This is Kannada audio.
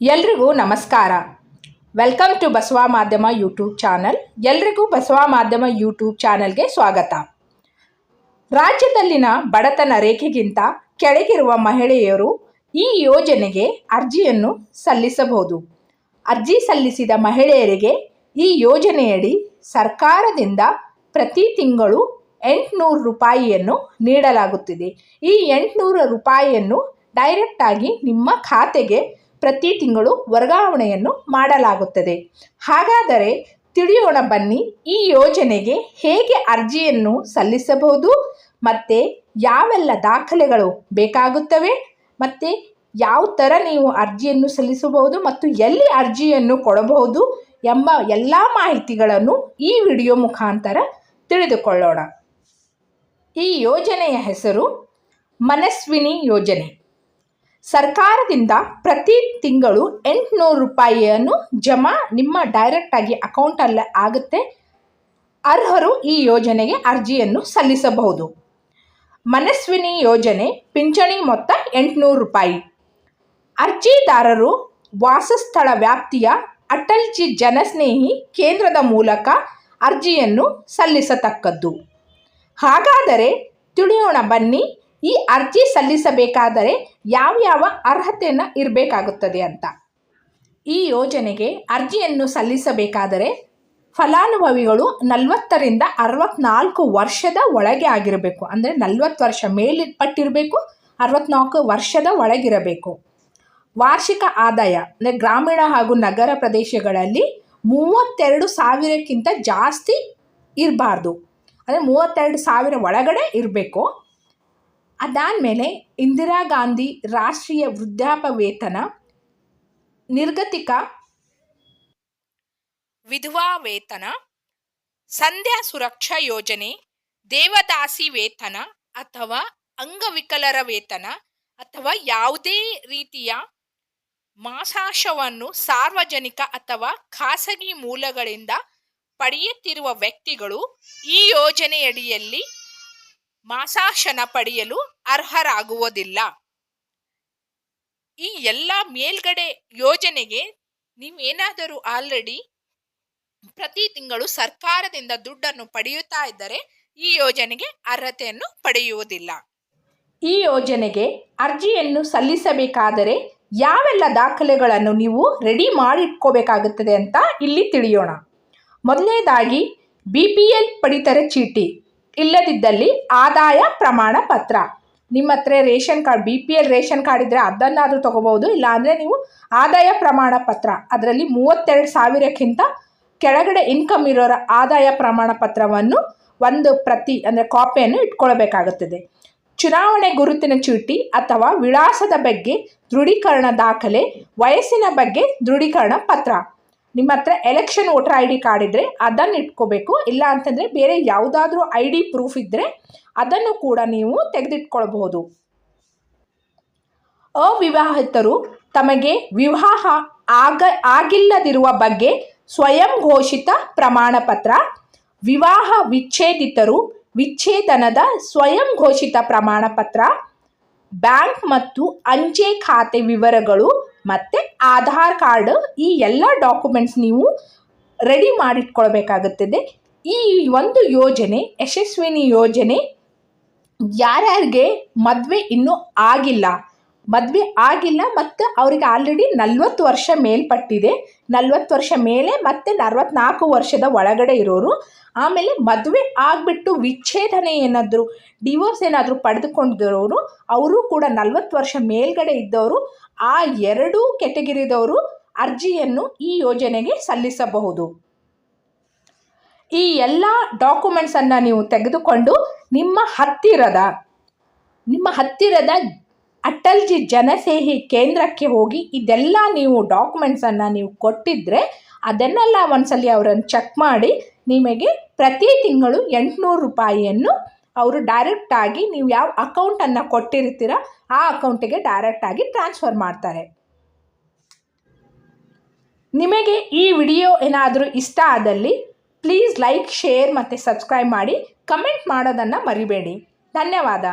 ಎಲ್ರಿಗೂ ನಮಸ್ಕಾರ. ವೆಲ್ಕಮ್ ಟು ಬಸವ ಮಾಧ್ಯಮ ಯೂಟ್ಯೂಬ್ ಚಾನಲ್ ಎಲ್ರಿಗೂ ಬಸವ ಮಾಧ್ಯಮ ಯೂಟ್ಯೂಬ್ ಚಾನಲ್ಗೆ ಸ್ವಾಗತ. ರಾಜ್ಯದಲ್ಲಿನ ಬಡತನ ರೇಖೆಗಿಂತ ಕೆಳಗಿರುವ ಮಹಿಳೆಯರು ಈ ಯೋಜನೆಗೆ ಅರ್ಜಿಯನ್ನು ಸಲ್ಲಿಸಬಹುದು. ಅರ್ಜಿ ಸಲ್ಲಿಸಿದ ಮಹಿಳೆಯರಿಗೆ ಈ ಯೋಜನೆಯಡಿ ಸರ್ಕಾರದಿಂದ ಪ್ರತಿ ತಿಂಗಳು ಎಂಟುನೂರು ರೂಪಾಯಿಯನ್ನು ನೀಡಲಾಗುತ್ತಿದೆ. ಈ ಎಂಟುನೂರು ರೂಪಾಯಿಯನ್ನು ಡೈರೆಕ್ಟಾಗಿ ನಿಮ್ಮ ಖಾತೆಗೆ ಪ್ರತಿ ತಿಂಗಳು ವರ್ಗಾವಣೆಯನ್ನು ಮಾಡಲಾಗುತ್ತದೆ. ಹಾಗಾದರೆ ತಿಳಿಯೋಣ ಬನ್ನಿ, ಈ ಯೋಜನೆಗೆ ಹೇಗೆ ಅರ್ಜಿಯನ್ನು ಸಲ್ಲಿಸಬಹುದು? ಮತ್ತು ಯಾವೆಲ್ಲ ದಾಖಲೆಗಳು ಬೇಕಾಗುತ್ತವೆ? ಮತ್ತು ಯಾವ ಥರ ನೀವು ಅರ್ಜಿಯನ್ನು ಸಲ್ಲಿಸಬಹುದು? ಮತ್ತು ಎಲ್ಲಿ ಅರ್ಜಿಯನ್ನು ಕೊಡಬಹುದು? ಎಂಬ ಎಲ್ಲ ಮಾಹಿತಿಗಳನ್ನು ಈ ವಿಡಿಯೋ ಮುಖಾಂತರ ತಿಳಿದುಕೊಳ್ಳೋಣ. ಈ ಯೋಜನೆಯ ಹೆಸರು ಮನಸ್ವಿನಿ ಯೋಜನೆ. ಸರ್ಕಾರದಿಂದ ಪ್ರತಿ ತಿಂಗಳು ಎಂಟುನೂರು ರೂಪಾಯಿಯನ್ನು ಜಮಾ ನಿಮ್ಮ ಡೈರೆಕ್ಟಾಗಿ ಅಕೌಂಟಲ್ಲೇ ಆಗುತ್ತೆ. ಅರ್ಹರು ಈ ಯೋಜನೆಗೆ ಅರ್ಜಿಯನ್ನು ಸಲ್ಲಿಸಬಹುದು. ಮನಸ್ವಿನಿ ಯೋಜನೆ ಪಿಂಚಣಿ ಮೊತ್ತ ಎಂಟುನೂರು ರೂಪಾಯಿ. ಅರ್ಜಿದಾರರು ವಾಸಸ್ಥಳ ವ್ಯಾಪ್ತಿಯ ಅಟಲ್ಜಿ ಜನಸ್ನೇಹಿ ಕೇಂದ್ರದ ಮೂಲಕ ಅರ್ಜಿಯನ್ನು ಸಲ್ಲಿಸತಕ್ಕದ್ದು. ಹಾಗಾದರೆ ತಿಳಿಯೋಣ ಬನ್ನಿ ಈ ಅರ್ಜಿ ಸಲ್ಲಿಸಬೇಕಾದರೆ ಯಾವ್ಯಾವ ಅರ್ಹತೆಯನ್ನು ಇರಬೇಕಾಗುತ್ತದೆ ಅಂತ. ಈ ಯೋಜನೆಗೆ ಅರ್ಜಿಯನ್ನು ಸಲ್ಲಿಸಬೇಕಾದರೆ ಫಲಾನುಭವಿಗಳು ನಲವತ್ತರಿಂದ ಅರವತ್ನಾಲ್ಕು ವರ್ಷದ ಒಳಗೆ ಆಗಿರಬೇಕು. ಅಂದರೆ ನಲವತ್ತು ವರ್ಷ ಮೇಲ್ಪಟ್ಟಿರಬೇಕು, ಅರವತ್ನಾಲ್ಕು ವರ್ಷದ ಒಳಗಿರಬೇಕು. ವಾರ್ಷಿಕ ಆದಾಯ, ಅಂದರೆ ಗ್ರಾಮೀಣ ಹಾಗೂ ನಗರ ಪ್ರದೇಶಗಳಲ್ಲಿ ಮೂವತ್ತೆರಡು ಸಾವಿರಕ್ಕಿಂತ ಜಾಸ್ತಿ ಇರಬಾರ್ದು. ಅಂದರೆ ಮೂವತ್ತೆರಡು ಸಾವಿರ ಒಳಗಡೆ ಇರಬೇಕು. ಅದಾದಮೇಲೆ ಇಂದಿರಾ ಗಾಂಧಿ ರಾಷ್ಟ್ರೀಯ ವೃದ್ಧಾಪ ವೇತನ ನಿರ್ಗತಿಕ ವಿಧವಾ ವೇತನ, ಸಂಧ್ಯಾ ಸುರಕ್ಷಾ ಯೋಜನೆ, ದೇವದಾಸಿ ವೇತನ ಅಥವಾ ಅಂಗವಿಕಲರ ವೇತನ ಅಥವಾ ಯಾವುದೇ ರೀತಿಯ ಮಾಸಾಶವನ್ನು ಸಾರ್ವಜನಿಕ ಅಥವಾ ಖಾಸಗಿ ಮೂಲಗಳಿಂದ ಪಡೆಯುತ್ತಿರುವ ವ್ಯಕ್ತಿಗಳು ಈ ಯೋಜನೆಯಡಿಯಲ್ಲಿ ಮಾಸಾಶನ ಪಡೆಯಲು ಅರ್ಹರಾಗುವುದಿಲ್ಲ. ಈ ಎಲ್ಲ ಮೇಲ್ಗಡೆ ಯೋಜನೆಗೆ ನೀವೇನಾದರೂ ಆಲ್ರೆಡಿ ಪ್ರತಿ ತಿಂಗಳು ಸರ್ಕಾರದಿಂದ ದುಡ್ಡನ್ನು ಪಡೆಯುತ್ತಾ ಇದ್ದರೆ ಈ ಯೋಜನೆಗೆ ಅರ್ಹತೆಯನ್ನು ಪಡೆಯುವುದಿಲ್ಲ. ಈ ಯೋಜನೆಗೆ ಅರ್ಜಿಯನ್ನು ಸಲ್ಲಿಸಬೇಕಾದರೆ ಯಾವೆಲ್ಲ ದಾಖಲೆಗಳನ್ನು ನೀವು ರೆಡಿ ಮಾಡಿಟ್ಕೋಬೇಕಾಗುತ್ತದೆ ಅಂತ ಇಲ್ಲಿ ತಿಳಿಯೋಣ. ಮೊದಲನೇದಾಗಿ ಬಿ ಪಿ ಎಲ್ ಪಡಿತರ ಚೀಟಿ. ಇಲ್ಲದಿದ್ದಲ್ಲಿ ಆದಾಯ ಪ್ರಮಾಣ ಪತ್ರ. ನಿಮ್ಮ ಹತ್ರ ration card, B P L ration card ಇದ್ದರೆ ಅದನ್ನಾದರೂ ತೊಗೋಬೋದು ಇಲ್ಲಾಂದರೆ ನೀವು ಆದಾಯ ಪ್ರಮಾಣ ಪತ್ರ, ಅದರಲ್ಲಿ ಮೂವತ್ತೆರಡು ಸಾವಿರಕ್ಕಿಂತ ಕೆಳಗಡೆ ಇನ್ಕಮ್ ಇರೋರ ಆದಾಯ ಪ್ರಮಾಣ ಪತ್ರವನ್ನು ಒಂದು ಪ್ರತಿ, ಅಂದರೆ ಕಾಪಿಯನ್ನು ಇಟ್ಕೊಳ್ಬೇಕಾಗುತ್ತದೆ. ಚುನಾವಣೆ ಗುರುತಿನ ಚೀಟಿ ಅಥವಾ ವಿಳಾಸದ ಬಗ್ಗೆ ದೃಢೀಕರಣ ದಾಖಲೆ, ವಯಸ್ಸಿನ ಬಗ್ಗೆ ದೃಢೀಕರಣ ಪತ್ರ. ನಿಮ್ಮ ಹತ್ರ election voter I D card ಇದ್ದರೆ ಅದನ್ನು ಇಟ್ಕೋಬೇಕು. ಇಲ್ಲ ಅಂತಂದರೆ ಬೇರೆ ಯಾವುದಾದ್ರೂ ಐ ಡಿ ಪ್ರೂಫ್ ಇದ್ದರೆ ಅದನ್ನು ಕೂಡ ನೀವು ತೆಗೆದಿಟ್ಕೊಳ್ಬಹುದು. ಅವಿವಾಹಿತರು ತಮಗೆ ವಿವಾಹ ಆಗ ಆಗಿಲ್ಲದಿರುವ ಬಗ್ಗೆ ಸ್ವಯಂ ಘೋಷಿತ ಪ್ರಮಾಣ ಪತ್ರ ವಿವಾಹ ವಿಚ್ಛೇದಿತರು, ವಿಚ್ಛೇದನದ ಸ್ವಯಂ ಘೋಷಿತ ಪ್ರಮಾಣ ಪತ್ರ ಬ್ಯಾಂಕ್ ಮತ್ತು ಅಂಚೆ ಖಾತೆ ವಿವರಗಳು ಮತ್ತು ಆಧಾರ್ ಕಾರ್ಡ್ ಈ ಎಲ್ಲ ಡಾಕ್ಯುಮೆಂಟ್ಸ್ ನೀವು ರೆಡಿ ಮಾಡಿಟ್ಕೊಳ್ಬೇಕಾಗುತ್ತದೆ. ಈ ಒಂದು ಯೋಜನೆ, ಯಶಸ್ವಿನಿ ಯೋಜನೆ ಯಾರ್ಯಾರಿಗೆ ಮದುವೆ ಇನ್ನೂ ಆಗಿಲ್ಲ ಮದುವೆ ಆಗಿಲ್ಲ, ಮತ್ತು ಅವರಿಗೆ ಆಲ್ರೆಡಿ ನಲ್ವತ್ತು ವರ್ಷ ಮೇಲ್ಪಟ್ಟಿದೆ. ನಲ್ವತ್ತು ವರ್ಷ ಮೇಲೆ ಮತ್ತು ನಲವತ್ನಾಲ್ಕು ವರ್ಷದ ಒಳಗಡೆ ಇರೋರು. ಆಮೇಲೆ ಮದುವೆ ಆಗಿಬಿಟ್ಟು ವಿಚ್ಛೇದನೆ ಏನಾದರೂ ಡಿವೋರ್ಸ್ ಏನಾದರೂ ಪಡೆದುಕೊಂಡಿರೋರು, ಅವರು ಕೂಡ ನಲ್ವತ್ತು ವರ್ಷ ಮೇಲ್ಗಡೆ ಇದ್ದವರು, ಆ ಎರಡೂ ಕೆಟಗರಿದವರು ಅರ್ಜಿಯನ್ನು ಈ ಯೋಜನೆಗೆ ಸಲ್ಲಿಸಬಹುದು. ಈ ಎಲ್ಲ ಡಾಕ್ಯುಮೆಂಟ್ಸನ್ನು ನೀವು ತೆಗೆದುಕೊಂಡು ನಿಮ್ಮ ಹತ್ತಿರದ ನಿಮ್ಮ ಹತ್ತಿರದ ಅಟಲ್ಜಿ ಜನಸೇಹಿ ಕೇಂದ್ರಕ್ಕೆ ಹೋಗಿ ಇದೆಲ್ಲ ನೀವು ಡಾಕ್ಯುಮೆಂಟ್ಸನ್ನು ನೀವು ಕೊಟ್ಟಿದ್ದರೆ ಅದನ್ನೆಲ್ಲ ಒಂದ್ಸಲ ಅವರನ್ನು ಚೆಕ್ ಮಾಡಿ ನಿಮಗೆ ಪ್ರತಿ ತಿಂಗಳು ಎಂಟುನೂರು ರೂಪಾಯಿಯನ್ನು ಅವರು ಡೈರೆಕ್ಟಾಗಿ ನೀವು ಯಾವ ಅಕೌಂಟನ್ನು ಕೊಟ್ಟಿರ್ತೀರ ಆ ಅಕೌಂಟಿಗೆ ಡೈರೆಕ್ಟಾಗಿ ಟ್ರಾನ್ಸ್ಫರ್ ಮಾಡ್ತಾರೆ. ನಿಮಗೆ ಈ ವಿಡಿಯೋ ಏನಾದರೂ ಇಷ್ಟ ಆದಲ್ಲಿ ಪ್ಲೀಸ್ ಲೈಕ್ ಶೇರ್ ಮತ್ತು ಸಬ್ಸ್ಕ್ರೈಬ್ ಮಾಡಿ ಕಮೆಂಟ್ ಮಾಡೋದನ್ನು ಮರಿಬೇಡಿ. ಧನ್ಯವಾದ.